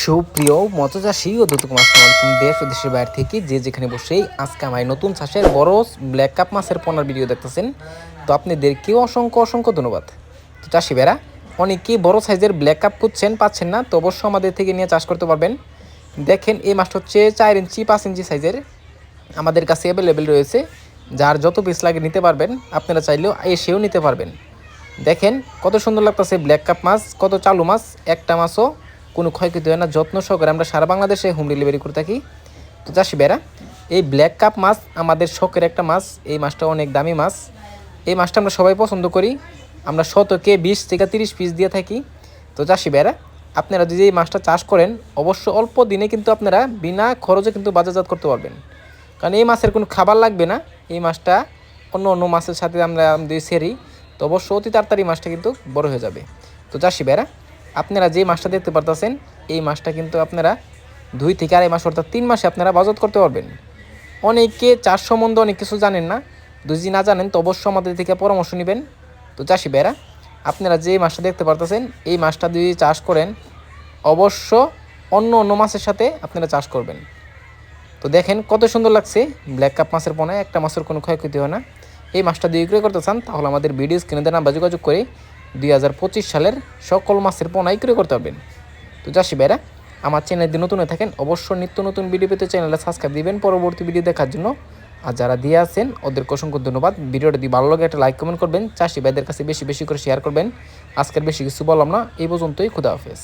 সুপ্রিয় মৎস্যচাষী ও দ্রুত আলাইকুম দেশ ও দেশের বাইরে থেকে যে যেখানে বসেই আজকে আমার নতুন চাষের বড় ব্ল্যাক কাপ মাছের পোনার ভিডিও দেখতেছেন, তো আপনাদেরকেও অসংখ্য অসংখ্য ধন্যবাদ। তো চাষি বেড়া অনেকেই বড় সাইজের ব্ল্যাক কাপ খুঁজছেন, পাচ্ছেন না, তো অবশ্যই আমাদের থেকে নিয়ে চাষ করতে পারবেন। দেখেন, এই মাছটা হচ্ছে চার ইঞ্চি, পাঁচ ইঞ্চি সাইজের আমাদের কাছে অ্যাভেলেবেল রয়েছে, যার যত পিস লাগে নিতে পারবেন, আপনারা চাইলেও এসেও নিতে পারবেন। দেখেন, কত সুন্দর লাগতেছে ব্ল্যাক কাপ মাছ, কত চালু মাছ, একটা মাছও কোনো ক্ষয়ক্ষতি হয় না, যত্ন সহকারে আমরা সারা বাংলাদেশে হোম ডেলিভারি করে থাকি। তো চাষি বেড়া এই ব্ল্যাক কাপ মাছ আমাদের শখের একটা মাছ, এই মাছটা অনেক দামি মাছ। এই মাছটা আমরা সবাই পছন্দ করি, আমরা শতকে বিশ থেকে তিরিশ পিস দিয়ে থাকি। তো চাষি বেড়া আপনারা যদি এই মাছটা চাষ করেন, অবশ্য অল্প দিনে কিন্তু আপনারা বিনা খরচে কিন্তু বাজারজাত করতে পারবেন। কারণ এই মাছের কোনো খাবার লাগবে না, এই মাছটা অন্য অন্য মাছের সাথে আমরা সেরি, তো অবশ্য অতি তাড়াতাড়ি মাছটা কিন্তু বড় হয়ে যাবে। তো চাষি বেড়া আপনারা যে মাছটা দেখতে পারতেছেন, এই মাছটা কিন্তু আপনারা দুই থেকে আড়াই মাস, অর্থাৎ তিন মাসে আপনারা বাজত করতে পারবেন। অনেকে চাষ সম্বন্ধে অনেক কিছু জানেন না, যদি না জানেন, তো অবশ্যই আমাদের থেকে পরামর্শ নেবেন। তো চাষি বেড়া আপনারা যে মাছটা দেখতে পারতেছেন, এই মাছটা যদি চাষ করেন অবশ্য অন্য অন্য মাছের সাথে আপনারা চাষ করবেন। তো দেখেন কত সুন্দর লাগছে ব্ল্যাক কাপ মাছের পোনায় একটা মাছের কোনো ক্ষয়ক্ষতি হয় না। এই মাছটা দিয়ে বিক্রয় করতে চান, তাহলে আমাদের ভিডিও স্ক্রিনে দেন আমরা যোগাযোগ করে দুই হাজার পঁচিশ সালের সকল মাসের পোনায় ক্রয় করতে পারবেন তো চাষি ভাইরা, আমার চ্যানেল দিয়ে নতুন হয়ে থাকেন, অবশ্যই নিত্য নতুন ভিডিও পেতে চ্যানেলে সাবস্ক্রাইব দিবেন। পরবর্তী ভিডিও দেখার জন্য। আর যারা দিয়ে আছেন ওদের অসংখ্য ধন্যবাদ। ভিডিওটা দিয়ে ভালো লাগে, একটা লাইক কমেন্ট করবেন। চাষি ভাইদের কাছে বেশি বেশি করে শেয়ার করবেন। আজকের বেশি কিছু বললাম না। এই পর্যন্তই, খুদা হাফেজ।